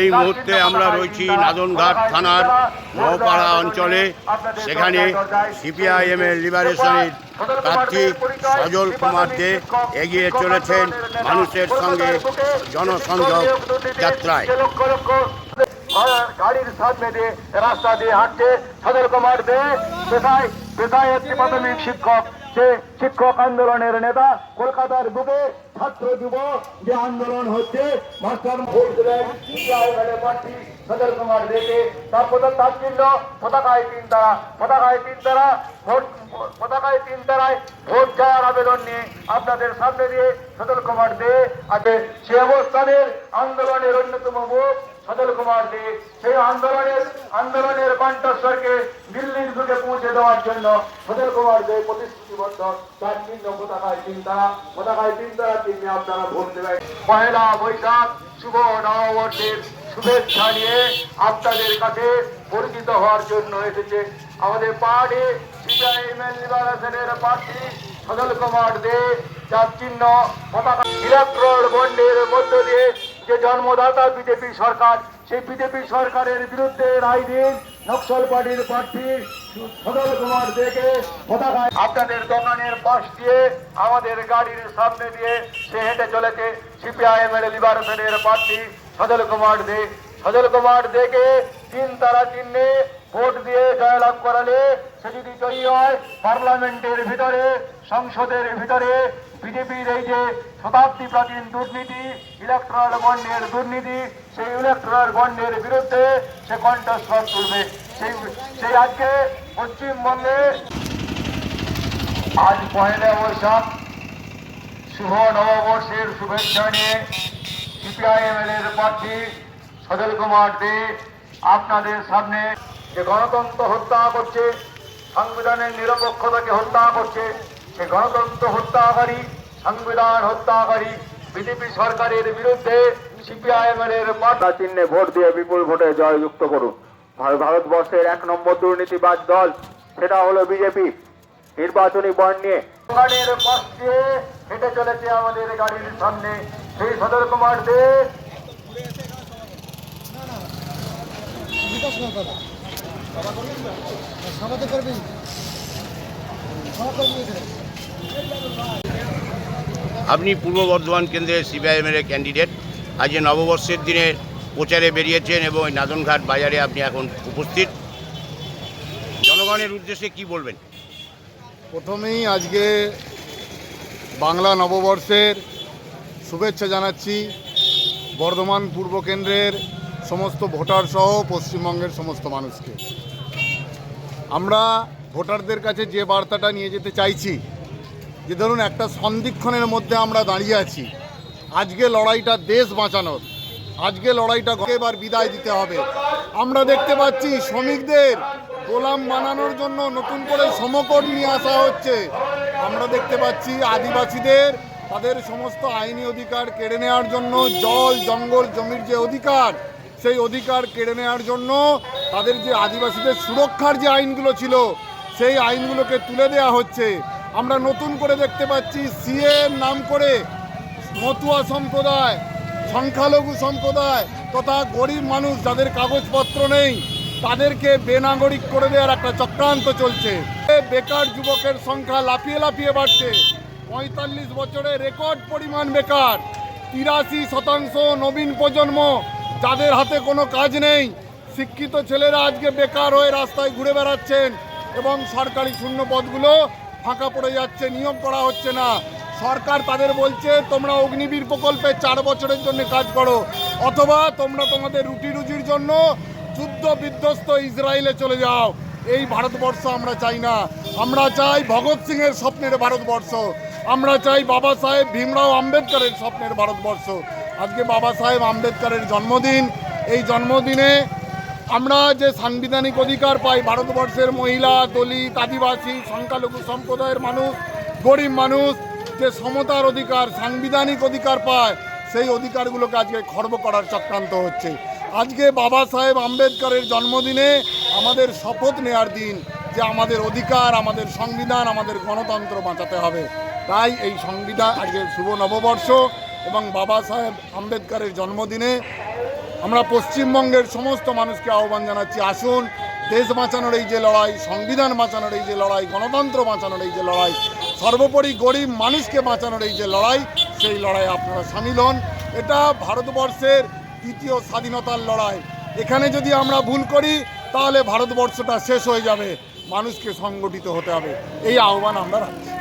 এই মুহূর্তে আমরা রয়েছি নাদনঘাট থানার নৌপাড়া অঞ্চলে। সেখানে সিপিআইএম এর লিবারেশনের প্রার্থী সজল কুমার দে এগিয়ে চলেছেন মানুষের সঙ্গে জনসংযোগ যাত্রায়। গাড়ির সামনে দিয়ে রাস্তা দিয়ে হাঁটছে সদর কুমার দে। পেশায় পেশায় একটি প্রাথমিক শিক্ষক, সে শিক্ষক আন্দোলনের নেতা, কলকাতার বুকে ছাত্র যুব যে আন্দোলন হচ্ছে, মাস্টার ভোট সদর কুমার দেকে পতাকায় তিন তারা, পতাকায় তিন তারা, ভোট, পতাকায় তিন তারায় ভোট চাওয়ার আবেদন নিয়ে আপনাদের সামনে দিয়ে সদর কুমার দে আছে। সে অবস্থানের আন্দোলনের অন্যতম মুখ। সদল কুমার দে সেই আন্দোলনের আন্দোলনের কণ্ঠস্বরকে দিল্লির বুকে পৌঁছে দেওয়ার জন্য সদল কুমার দে প্রতিশ্রুতিবদ্ধ তার চিহ্ন পতাকায় চিন্তা পতাকায় চিন্তা চিহ্নে আপনারা ভোট দেবেন। পয়লা বৈশাখ, শুভ নববর্ষের শুভেচ্ছা নিয়ে আপনাদের কাছে পরিচিত হওয়ার জন্য এসেছে আমাদের পাহাড়ে সিপিআইএমএল লিবারেশনের প্রার্থী কুমার দে, যার চিহ্ন পতাকা ইলেকট্রল বন্ডের মধ্য দিয়ে যে জন্মদাতা বিজেপি সরকার, সেই বিজেপি সরকারের বিরুদ্ধে রায় দিন নকশাল পার্টির প্রার্থী সদল কুমার দেকে পতাকায় আপনাদের দোকানের পাশ দিয়ে আমাদের গাড়ির সামনে দিয়ে সে হেঁটে চলেছে সিপিআইএম এর লিবারেশনের প্রার্থী সদল কুমার দে। সদল কুমার দেকে তিন তারা চিহ্নে ভোট দিয়ে জয়লাভ করালে সে যদি জয়ী হয় পার্লামেন্টের ভিতরে, সংসদের ভিতরে, বিজেপির এই যে শতাব্দী প্রাচীন দুর্নীতি ইলেকট্রাল বন্ডের দুর্নীতি, সেই ইলেকট্রাল বন্ডের বিরুদ্ধে সে কণ্ঠস্বর তুলবে। সেই সেই আজকে পশ্চিমবঙ্গে আজ পয়লা বৈশাখ, শুভ নববর্ষের শুভেচ্ছা নিয়ে সিপিআইএমএল এর প্রার্থী সজল কুমার দে আপনাদের সামনে যে গণতন্ত্র হত্যা করছে, সংবিধানের নিরপেক্ষতাকে হত্যা করছে, সে গণতন্ত্র হত্যাকারী, সংবিধান হত্যাকারী বিজেপি সরকারের বিরুদ্ধে সিপিআইএমএল এর চিহ্নে ভোট দিয়ে বিপুল ভোটে জয়যুক্ত করুন। ভার- ভারতবর্ষের এক নম্বর দুর্নীতিবাজ দল, সেটা হলো বিজেপি নির্বাচনী বন্ড নিয়ে। গাড়ির পাশ দিয়ে হেঁটে চলেছে আমাদের গাড়ির সামনে। সেই সদর কুমার আপনি পূর্ব বর্ধমান কেন্দ্রের সিপিআইএম এর ক্যান্ডিডেট আজ নববর্ষের দিনে প্রচারে বেরিয়েছেন এবং এই নাদনঘাট বাজারে আপনি এখন উপস্থিত। জনগণের উদ্দেশ্যে কি বলবেন? প্রথমেই আজকে বাংলা নববর্ষের শুভেচ্ছা জানাচ্ছি বর্ধমান পূর্ব কেন্দ্রের সমস্ত ভোটার সহ পশ্চিমবঙ্গের সমস্ত মানুষকে। আমরা ভোটারদের কাছে যে বার্তাটা নিয়ে যেতে চাইছি, যে ধরুন একটা সন্ধিক্ষণের মধ্যে আমরা দাঁড়িয়ে আছি। আজকে লড়াইটা দেশ বাঁচানোর, আজকে লড়াইটা এবার বিদায় দিতে হবে। আমরা দেখতে পাচ্ছি শ্রমিকদের গোলাম বানানোর জন্য নতুন করে সমকর নিয়ে আসা হচ্ছে। আমরা দেখতে পাচ্ছি আদিবাসীদের তাদের সমস্ত আইনি অধিকার কেড়ে নেওয়ার জন্য জল, জঙ্গল, জমির যে অধিকার সেই অধিকার কেড়ে নেওয়ার জন্য তাদের যে আদিবাসীদের সুরক্ষার যে আইনগুলো ছিল, সেই আইনগুলোকে তুলে দেওয়া হচ্ছে। আমরা নতুন করে দেখতে পাচ্ছি সিএ নাম করে মতুয়া সম্প্রদায়, সংখ্যালঘু সম্প্রদায় তথা গরিব মানুষ যাদের কাগজপত্র নেই, তাদেরকে বেনাগরিক করে দেওয়ার একটা চক্রান্ত চলছে। বেকার যুবকের সংখ্যা লাফিয়ে লাফিয়ে বাড়ছে। পঁয়তাল্লিশ বছরে রেকর্ড পরিমাণ বেকার। তিরাশি শতাংশ নবীন প্রজন্ম যাদের হাতে কোনো কাজ নেই, শিক্ষিত ছেলেরা আজকে বেকার হয়ে রাস্তায় ঘুরে বেড়াচ্ছেন এবং সরকারি শূন্য পদগুলো ফাঁকা পড়ে যাচ্ছে, নিয়োগ করা হচ্ছে না। সরকার তাদের বলছে, তোমরা অগ্নিবীর প্রকল্পে চার বছরের জন্য কাজ করো, অথবা তোমরা তোমাদের রুটি রুজির জন্য যুদ্ধ বিধ্বস্ত ইসরায়েলে চলে যাও। এই ভারতবর্ষ আমরা চাই না। আমরা চাই ভগৎ সিংয়ের স্বপ্নের ভারতবর্ষ। আমরা চাই বাবা সাহেব ভীমরাও আম্বেদকরের স্বপ্নের ভারতবর্ষ। আজকে বাবা সাহেব আম্বেদকরের জন্মদিন। এই জন্মদিনে আমরা যে সাংবিধানিক অধিকার পাই, ভারতবর্ষের মহিলা, দলিত, আদিবাসী, সংখ্যালঘু সম্প্রদায়ের মানুষ, গরিব মানুষ, যে সমতার অধিকার, সাংবিধানিক অধিকার পায়, সেই অধিকারগুলোকে আজকে খর্ব করার চক্রান্ত হচ্ছে। আজকে বাবা সাহেব আম্বেদকরের জন্মদিনে আমাদের শপথ নেওয়ার দিন, যে আমাদের অধিকার, আমাদের সংবিধান, আমাদের গণতন্ত্র বাঁচাতে হবে। তাই এই সংবিধান, আজকে শুভ নববর্ষ এবং বাবা সাহেব আম্বেদকারের জন্মদিনে আমরা পশ্চিমবঙ্গের সমস্ত মানুষকে আহ্বান জানাচ্ছি, আসুন, দেশ বাঁচানোর এই যে লড়াই, সংবিধান বাঁচানোর এই যে লড়াই, গণতন্ত্র বাঁচানোর এই যে লড়াই, সর্বোপরি গরিব মানুষকে বাঁচানোর এই যে লড়াই, সেই লড়াই আপনারা সামিল হন। এটা ভারতবর্ষের দ্বিতীয় স্বাধীনতার লড়াই। এখানে যদি আমরা ভুল করি, তাহলে ভারতবর্ষটা শেষ হয়ে যাবে। মানুষকে সংগঠিত হতে হবে। এই আহ্বান আমরা রাখছি।